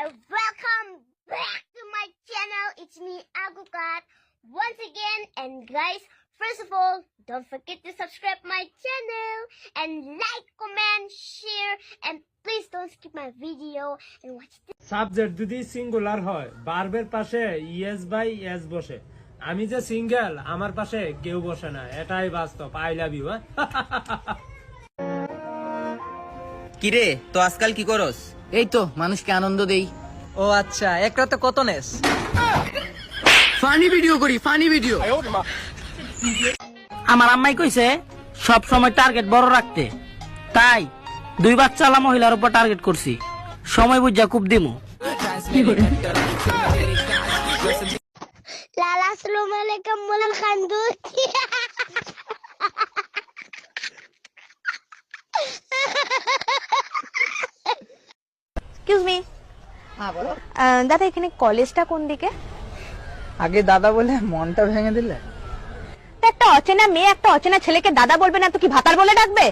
and welcome back to my channel. It's me, Agukat, once again. And guys, first of all, don't forget to subscribe my channel and like, comment, share, and please don't skip my video and watch this. Subject যদি singular হয় বার্বের পাশে yes by S বসে আমি যে single আমার পাশে কেউ বসে না এটাই বাস্তব আই লাভ ইউ কিরে তো আজকাল কি করস? এই তো মানুষকে আনন্দ দেই। ও আচ্ছা এক রাতে কত নেস? ফানি ভিডিও করি ফানি ভিডিও আমার আম্মাই কইছে সব সময় টার্গেট বড় রাখতে। তাই দুই বাচ্চালা মহিলার উপর টার্গেট করছি। সময় বুঝা খুব দিমু। Lala, assalamu alaikum, mulal khandut. Excuse me হ্যাঁ বলো। দাদা এখানে কলেজটা কোন দিকে? আগে দাদা বলে মনটা ভেঙে দিলে? তা একটা অচেনা মেয়ে একটা অচেনা ছেলেকে দাদা বলবে না তো কি ভাতার বলে ডাকবে?